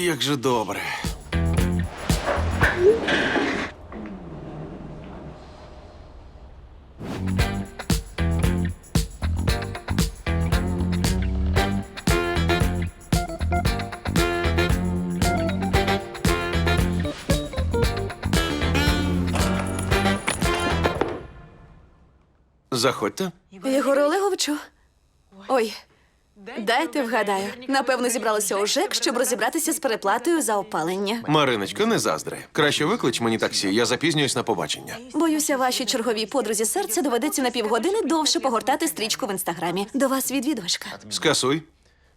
Як же добре. Заходьте. Єгоре Олеговичу. Ой, дайте вгадаю. Напевно, зібралися у ЖЕК, щоб розібратися з переплатою за опалення. Мариночко, не заздри. Краще виклич мені таксі, я запізнююсь на побачення. Боюся, вашій черговій подрузі серця доведеться на півгодини довше погортати стрічку в інстаграмі. До вас відвідувачка. Скасуй.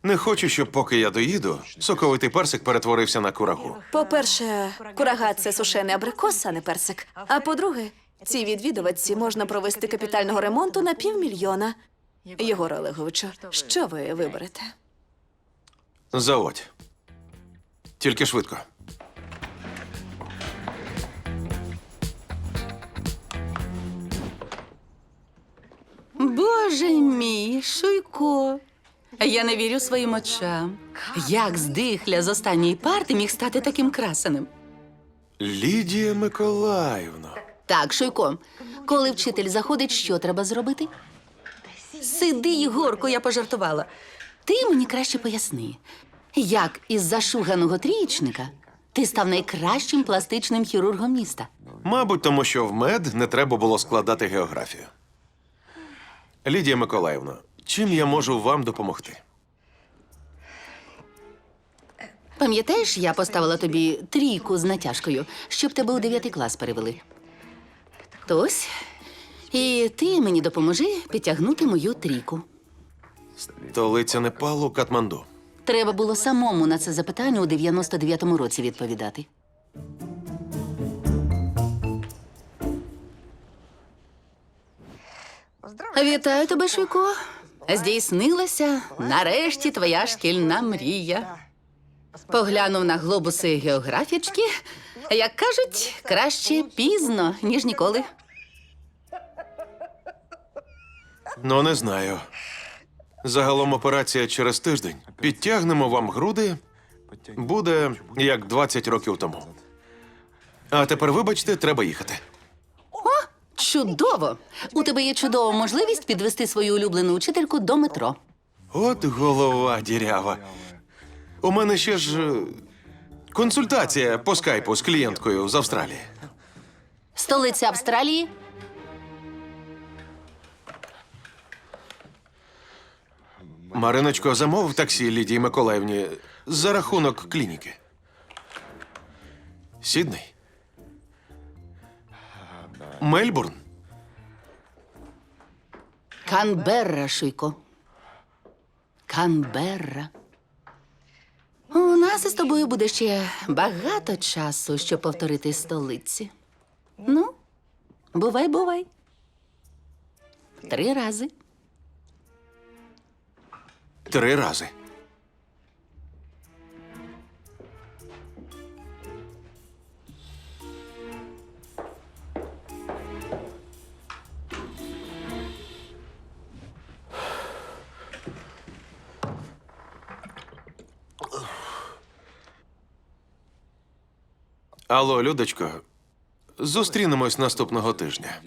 Не хочу, щоб поки я доїду, соковитий персик перетворився на курагу. По-перше, курага це сушений абрикос, а не персик. А по-друге, цій відвідувачці можна провести капітального ремонту на півмільйона. Єгоре Олеговичу, що ви виберете? Заводь. Тільки швидко. Боже мій, Шуйко. Я не вірю своїм очам. Як здихля з останньої парти міг стати таким красеним? Лідія Миколаївна. Так, Шуйко, коли вчитель заходить, що треба зробити? Сиди, Єгорко, я пожартувала. Ти мені краще поясни, як із зашуганого трієчника ти став найкращим пластичним хірургом міста. Мабуть, тому що в мед не треба було складати географію. Лідія Миколаївна, чим я можу вам допомогти? Пам'ятаєш, я поставила тобі трійку з натяжкою, щоб тебе у дев'ятий клас перевели. То ось. І ти мені допоможи підтягнути мою трійку. Столиця Непалу Катманду. Треба було самому на це запитання у 99-му році відповідати. Вітаю тебе, Шуйко. Здійснилася нарешті твоя шкільна мрія. Поглянув на глобуси географічки. Як кажуть, краще пізно, ніж ніколи. Ну, не знаю. Загалом операція через тиждень. Підтягнемо вам груди. Буде як 20 років тому. А тепер, вибачте, треба їхати. Чудово! У тебе є чудова можливість підвести свою улюблену учительку до метро. От голова дірява. У мене ще ж е, консультація по скайпу з клієнткою з Австралії. Столиця Австралії. Мариночко, замов таксі Лідії Миколаївні за рахунок клініки. Сідней. Мельбурн. Канберра, Шуйко. Канберра. У нас із тобою буде ще багато часу, щоб повторити столиці. Ну, бувай, бувай. Три рази. Три рази. Алло, Людочко, зустрінемось наступного тижня.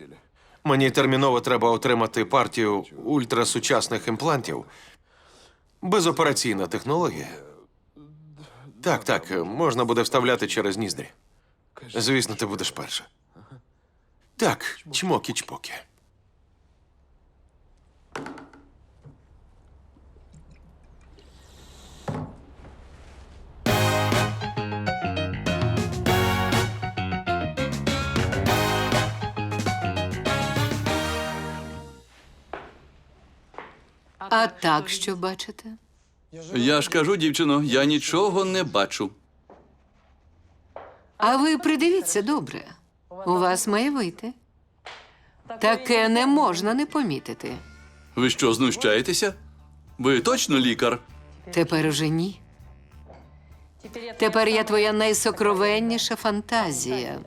Мені терміново треба отримати партію ультрасучасних імплантів. Безопераційна технологія. Так, так, можна буде вставляти через ніздрі. Звісно, ти будеш перша. Так, чмокі-чпокі. А так що бачите? Я ж кажу, дівчино, я нічого не бачу. А ви придивіться добре. У вас має вийти. Таке не можна не помітити. Ви що, знущаєтеся? Ви точно лікар? Тепер уже ні. Тепер я твоя найсокровенніша фантазія.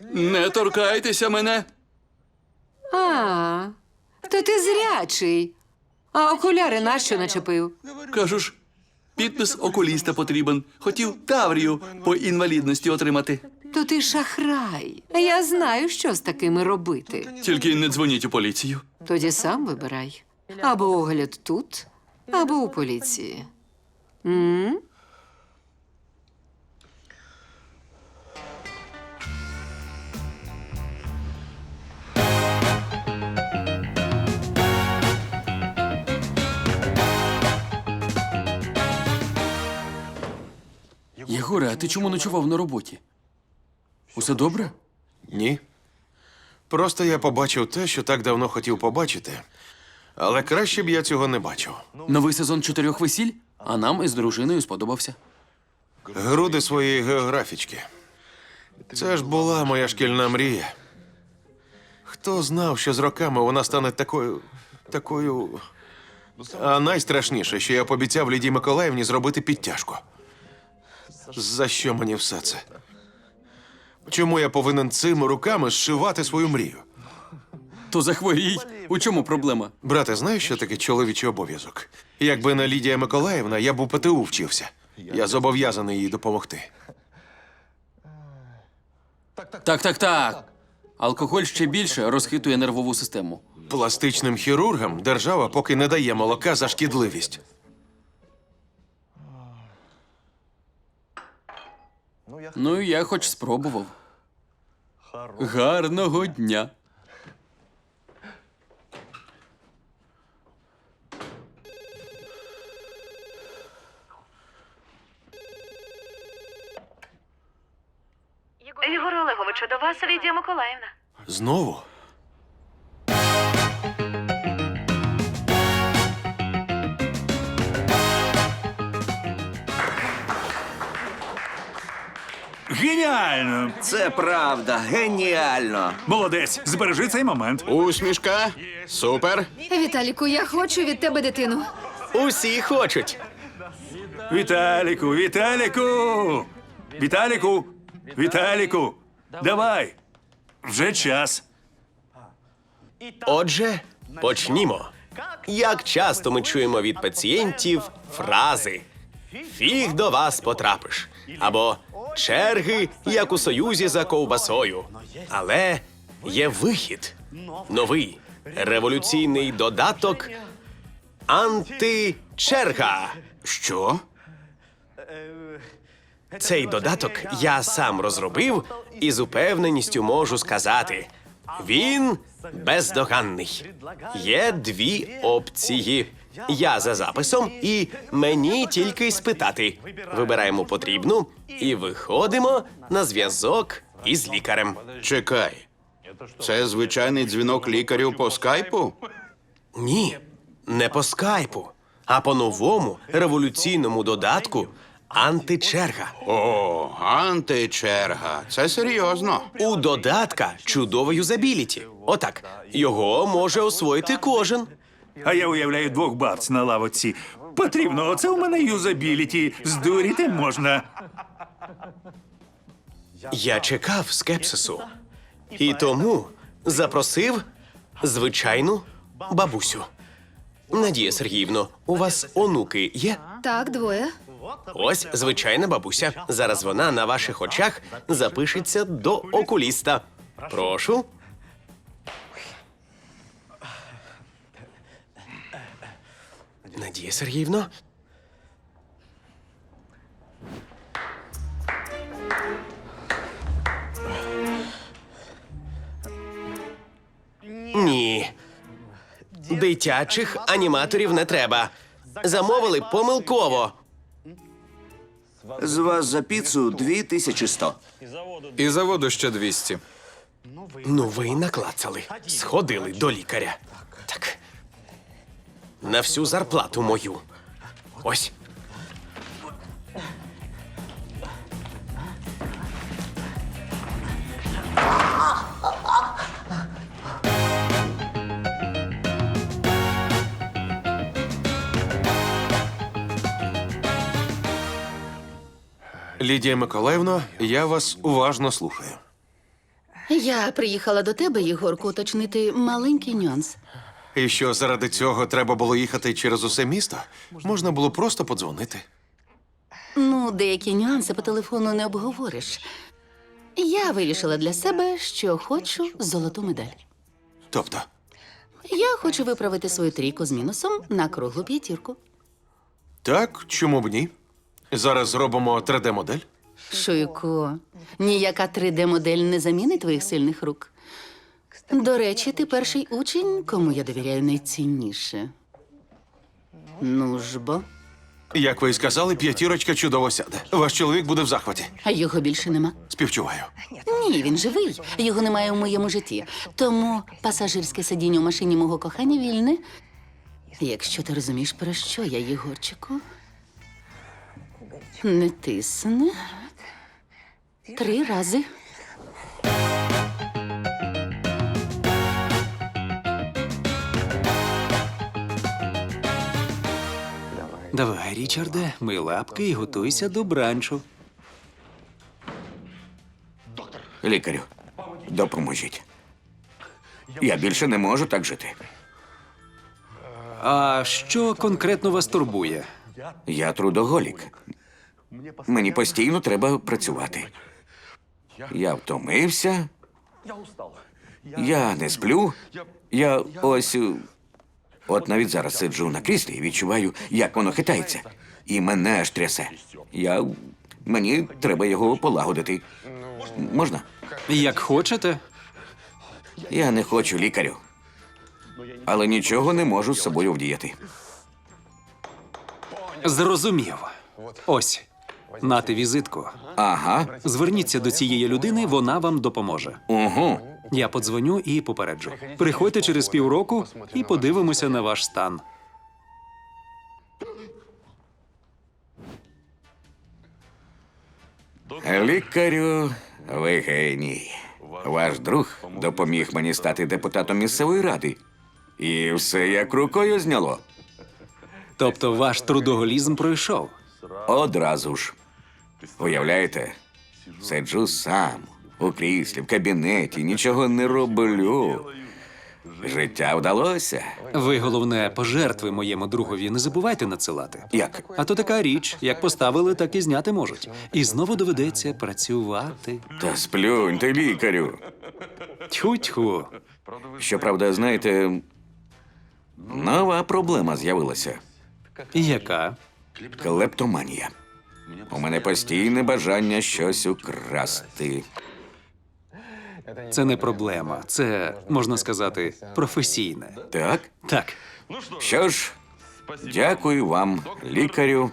Не торкайтеся мене. Ти зрячий. А окуляри нащо начепив? Кажу ж, Підпис окуліста потрібен. Хотів Таврію по інвалідності отримати. То ти шахрай. Я знаю, що з такими робити. Тільки не дзвоніть у поліцію. Тоді сам вибирай. Або огляд тут, або у поліції. м Єгоре, а ти чому ночував на роботі? Усе добре? Ні. Просто я побачив те, що так давно хотів побачити. Але краще б я цього не бачив. Новий сезон чотирьох весіль, а нам із дружиною сподобався. Груди своєї географічки. Це ж була моя шкільна мрія. Хто знав, що з роками вона стане такою. такою. А найстрашніше, що я пообіцяв Лідії Миколаївні зробити підтяжку. За що мені все це? Чому я повинен цими руками зшивати свою мрію? То захворій. У чому проблема? Брате, знаєш, що таке чоловічий обов'язок? Якби не Лідія Миколаївна, я б у ПТУ вчився. Я зобов'язаний їй допомогти. Так, так, так. Алкоголь ще більше розхитує нервову систему. Пластичним хірургам держава поки не дає молока за шкідливість. Ну, я хоч спробував. Гарного дня. Ігор Олеговичу, до вас Лідія Миколаївна. Знову? Геніально! Це правда, геніально. Молодець, збережи цей момент. Усмішка. Супер. Віталіку, я хочу від тебе дитину. Усі хочуть. Віталіку, Віталіку! Віталіку! Віталіку! Давай! Вже час. Отже, почнімо. Як часто ми чуємо від пацієнтів фрази Фіг до вас потрапиш або черги, як у союзі за ковбасою. Але є вихід. Новий революційний додаток античерга. Що? Цей додаток я сам розробив і з упевненістю можу сказати: він бездоганний. Є дві опції. Я за записом, і мені тільки спитати. Вибираємо потрібну і виходимо на зв'язок із лікарем. Чекай. Це звичайний дзвінок лікарю по скайпу? Ні, не по скайпу, а по новому революційному додатку античерга. О, античерга. Це серйозно. У додатка чудова юзабіліті. Отак, його може освоїти кожен. А я уявляю двох бабць на лавоці. Потрібно, оце у мене юзабіліті. Здуріти можна. Я чекав скепсису. І тому запросив звичайну бабусю. Надія Сергіївно, у вас онуки є? Так, двоє. Ось звичайна бабуся. Зараз вона на ваших очах запишеться до окуліста. Прошу. Надія Сергіївно. Ні. Дитячих аніматорів не треба. Замовили помилково. З вас за піцу 2100. І заводу ще 200. Ну, ви й наклацали. Сходили до лікаря. Так. На всю зарплату мою. Ось. Лідія Миколаївна, я вас уважно слухаю. Я приїхала до тебе, Єгорку, уточнити маленький нюанс. І що заради цього треба було їхати через усе місто? Можна було просто подзвонити. Ну, деякі нюанси по телефону не обговориш. Я вирішила для себе, що хочу золоту медаль. Тобто, Я хочу виправити свою трійку з мінусом на круглу п'ятірку. так, чому б ні? Зараз зробимо 3D-модель. Шуйко, ніяка 3D-модель не замінить твоїх сильних рук. До речі, ти перший учень, кому я довіряю найцінніше. Ну ж бо, Як ви і сказали, п'ятірочка чудово сяде. Ваш чоловік буде в захваті. а його більше нема. Співчуваю. Ні, він живий. Його немає у моєму житті. Тому пасажирське сидіння у машині мого кохання вільне. Якщо ти розумієш, про що я, Єгорчику. Не тисни. Три рази. Давай, Річарде, мий лапки і готуйся до бранчу. Лікарю, допоможіть. Я більше не можу так жити. А що конкретно вас турбує? Я трудоголік. Мені постійно треба працювати. Я втомився. Я не сплю. Я ось. е, От навіть зараз сиджу на кріслі і відчуваю, як воно хитається. І мене аж трясе. Я. Мені треба його полагодити. Можна? Як хочете? Я не хочу лікарю. Але нічого не можу з собою вдіяти. Зрозумів. Ось, нати візитку. Ага. Зверніться до цієї людини, вона вам допоможе. Угу. Я подзвоню і попереджу. Приходьте через півроку і подивимося на ваш стан. Лікарю, ви геній. Ваш друг допоміг мені стати депутатом місцевої ради. І все як рукою зняло. Тобто ваш трудоголізм пройшов. Одразу ж. Уявляєте, сиджу сам у кріслі, в кабінеті, нічого не роблю. Життя вдалося. Ви головне пожертви моєму другові не забувайте надсилати. Як? А то така річ, як поставили, так і зняти можуть. І знову доведеться працювати. Та сплюньте, лікарю. Тьху-тьху. Щоправда, знаєте, нова проблема з'явилася. Яка? Клептоманія. У мене постійне бажання щось украсти. Це не проблема, це можна сказати професійне. Так? Так, Що ж, дякую вам, лікарю.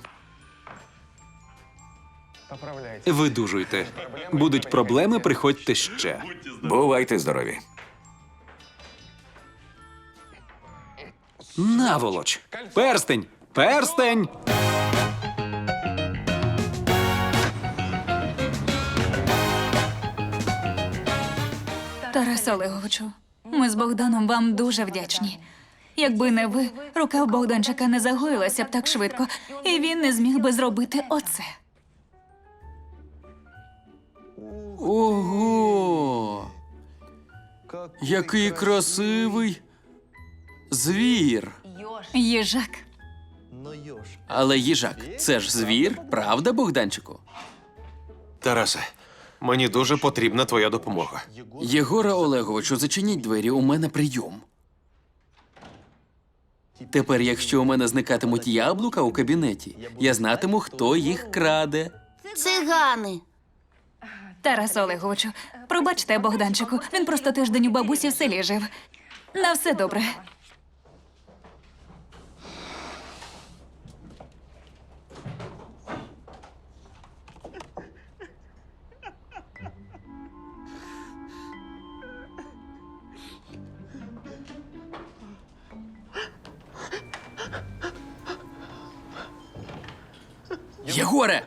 видужуйте. Будуть проблеми, приходьте ще. Бувайте здорові. Наволоч. Перстень! Перстень! Тарас Олеговичу, ми з Богданом вам дуже вдячні. Якби не ви, рука в Богданчика не загоїлася б так швидко, і він не зміг би зробити оце. Ого! Який красивий звір. Їжак. Але їжак, це ж звір, правда, Богданчику? Тарасе, мені дуже потрібна твоя допомога. Єгора Олеговичу, зачиніть двері, у мене прийом. Тепер, якщо у мене зникатимуть яблука у кабінеті, я знатиму, хто їх краде. Цигани. Тарас Олеговичу, пробачте Богданчику, він просто тиждень у бабусі в селі жив. На все добре. Єгоре!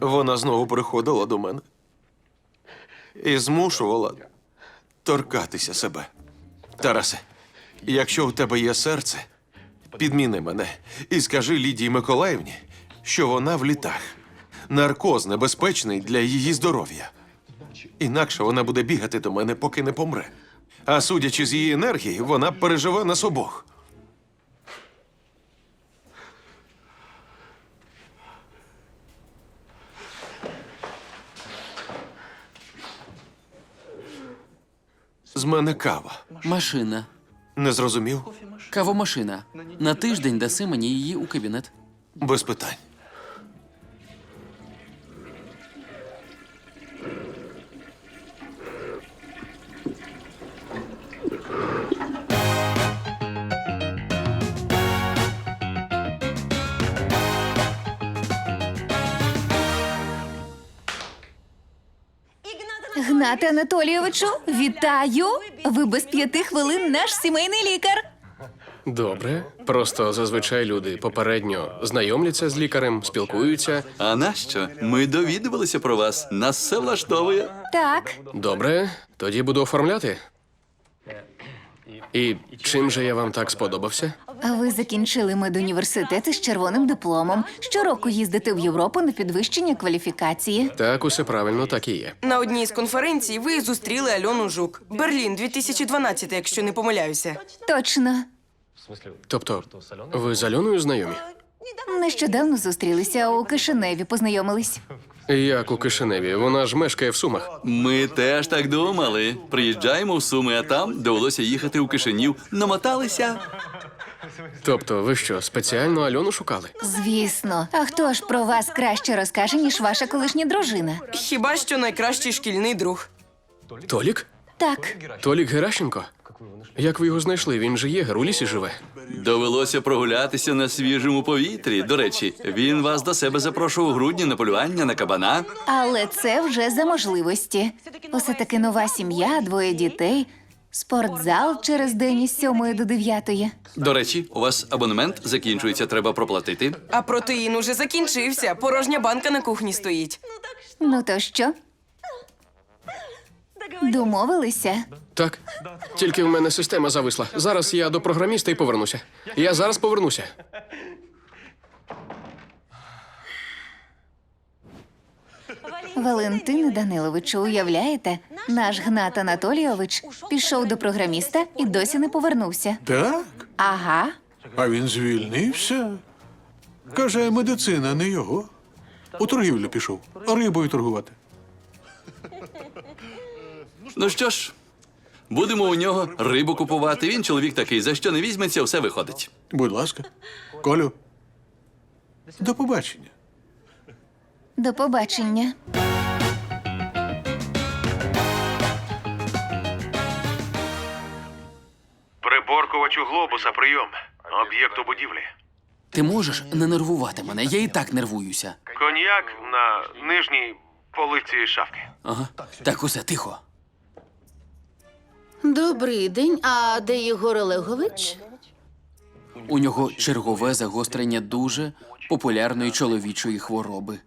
Вона знову приходила до мене і змушувала торкатися себе. Тарасе, якщо у тебе є серце, підміни мене і скажи Лідії Миколаївні, що вона в літах. Наркоз небезпечний для її здоров'я. Інакше вона буде бігати до мене, поки не помре. А судячи з її енергії, вона переживе нас обох. З мене кава. Машина. Не зрозумів? Кавомашина. На тиждень даси мені її у кабінет. Без питань. Гнате Анатолійовичу, вітаю! Ви без п'яти хвилин наш сімейний лікар. Добре. Просто зазвичай люди попередньо знайомляться з лікарем, спілкуються. А нащо? Ми довідувалися про вас. Нас все влаштовує. Так, Добре, тоді буду оформляти. І чим же я вам так сподобався? А ви закінчили медуніверситет із червоним дипломом. Щороку їздите в Європу на підвищення кваліфікації. Так, усе правильно, так і є. На одній з конференцій ви зустріли Альону Жук. Берлін, 2012, якщо не помиляюся. Точно. Тобто, ви з Альоною знайомі? Нещодавно зустрілися у Кишиневі, познайомились. Як у Кишиневі, вона ж мешкає в Сумах. Ми теж так думали. Приїжджаємо в Суми, а там довелося їхати у Кишинів. Намоталися. Тобто, ви що, спеціально Альону шукали? Звісно. А хто ж про вас краще розкаже, ніж ваша колишня дружина? Хіба що найкращий шкільний друг. Толік? Так, Толік Геращенко? Як ви його знайшли? Він же є, у лісі живе. Довелося прогулятися на свіжому повітрі. До речі, він вас до себе запрошував у грудні на полювання на кабана. але це вже за можливості. Усе таки нова сім'я, двоє дітей, спортзал через день із сьомої до дев'ятої. До речі, у вас абонемент закінчується, треба проплатити. А протеїн уже закінчився. Порожня банка на кухні стоїть. Ну то що? Домовилися? Так. Тільки в мене система зависла. Зараз я до програміста і повернуся. Я зараз повернуся. Валентине Даниловичу, уявляєте, наш Гнат Анатолійович пішов до програміста і досі не повернувся. Так? Ага. А він звільнився? Каже, медицина не його. У торгівлю пішов, рибою торгувати. Ну що ж, будемо у нього рибу купувати. Він чоловік такий, за що не візьметься, все виходить. Будь ласка, Колю. До побачення. До побачення. Приборкувачу глобуса, прийом. Об'єкту будівлі. Ти можеш не нервувати мене, я і так нервуюся. Коньяк на нижній полиці шафки. Ага. Так усе тихо. Добрий день. А де Єгор Олегович? У нього чергове загострення дуже популярної чоловічої хвороби.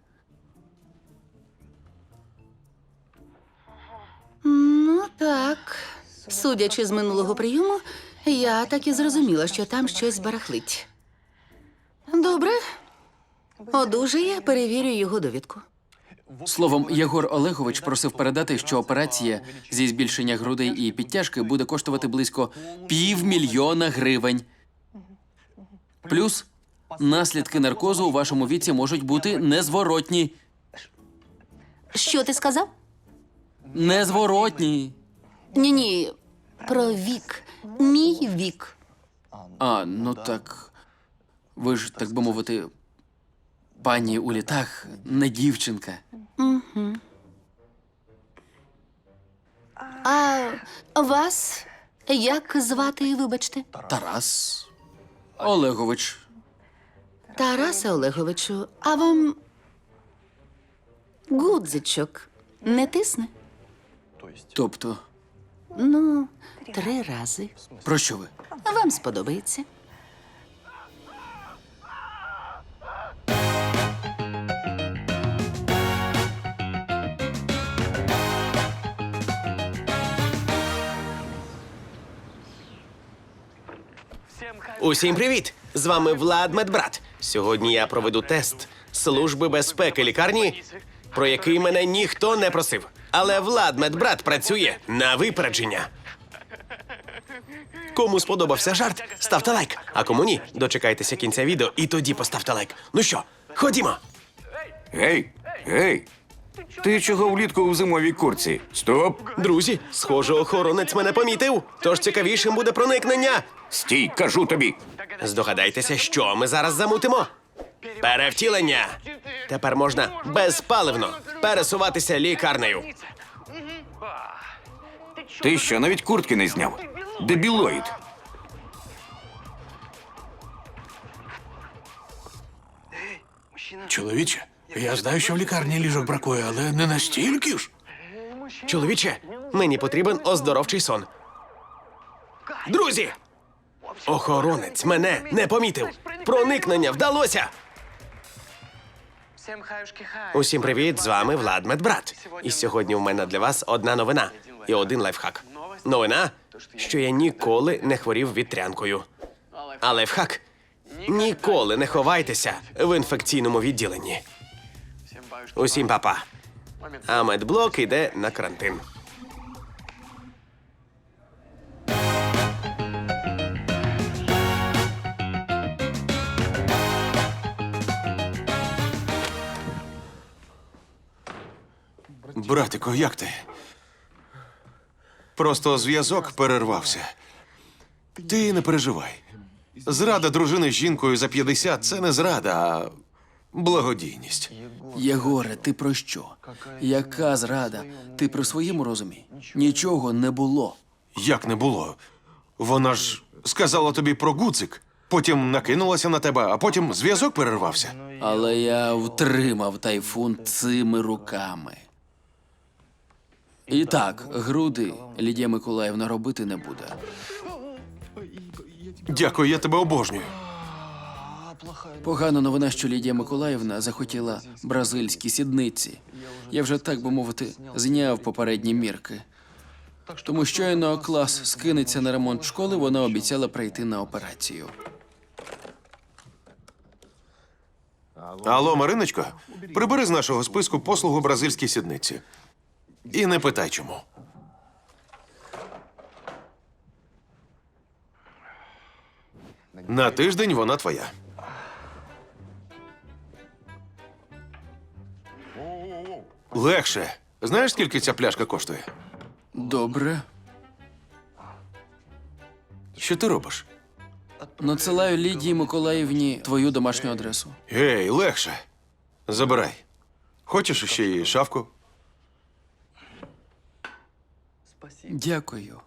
Судячи з минулого прийому, я так і зрозуміла, що там щось барахлить. Добре. Одужає, перевірю його довідку. Словом, Єгор Олегович просив передати, що операція зі збільшення грудей і підтяжки буде коштувати близько півмільйона гривень. Плюс наслідки наркозу у вашому віці можуть бути незворотні. Що ти сказав? Незворотні. Ні, ні. Про вік. Мій вік. А, ну так. Ви ж, так би мовити, пані у літах, не дівчинка. Угу. А вас як звати, вибачте? Тарас Олегович. Тарасе Олеговичу, а вам гудзичок не тисне? Тобто, Ну, три рази. про що ви? Вам сподобається. Усім привіт! З вами Влад Медбрат. Сьогодні я проведу тест Служби безпеки лікарні про який мене ніхто не просив. Але Влад, медбрат, працює на випередження. Кому сподобався жарт, ставте лайк. А кому ні, дочекайтеся кінця відео і тоді поставте лайк. Ну що, ходімо. Гей, гей! Ти чого влітку у зимовій курці? Стоп! Друзі, схоже, охоронець мене помітив. Тож цікавішим буде проникнення. Стій, кажу тобі. Здогадайтеся, що ми зараз замутимо. Перевтілення. Тепер можна безпаливно пересуватися лікарнею. Ти що, навіть куртки не зняв? Дебілоїд. Чоловіче, я знаю, що в лікарні ліжок бракує, але не настільки ж. Чоловіче, мені потрібен оздоровчий сон. Друзі! Охоронець мене не помітив. Проникнення вдалося. Усім привіт! З вами Влад Медбрат. І сьогодні у мене для вас одна новина і один лайфхак. Новина, що я ніколи не хворів вітрянкою. А лайфхак ніколи не ховайтеся в інфекційному відділенні. Усім папа. А медблок іде на карантин. Братико, як ти? Просто зв'язок перервався. Ти не переживай. Зрада дружини з жінкою за 50 – це не зрада, а благодійність. Єгоре, ти про що? Яка зрада? Ти при своєму розумі? Нічого не було. Як не було? Вона ж сказала тобі про гуцик, потім накинулася на тебе, а потім зв'язок перервався. Але я втримав тайфун цими руками. І так, груди Лідія Миколаївна робити не буде. Дякую, я тебе обожнюю. Погана новина, що Лідія Миколаївна захотіла бразильські сідниці. Я вже, так би мовити, зняв попередні мірки. Тому щойно клас скинеться на ремонт школи, вона обіцяла прийти на операцію. Алло, Мариночко, прибери з нашого списку послугу бразильській сідниці. І не питай чому. На тиждень вона твоя. Легше. Знаєш, скільки ця пляшка коштує? Добре. Що ти робиш? Надсилаю Лідії Миколаївні твою домашню адресу. Гей, легше. Забирай. Хочеш ще й шавку? Дякую.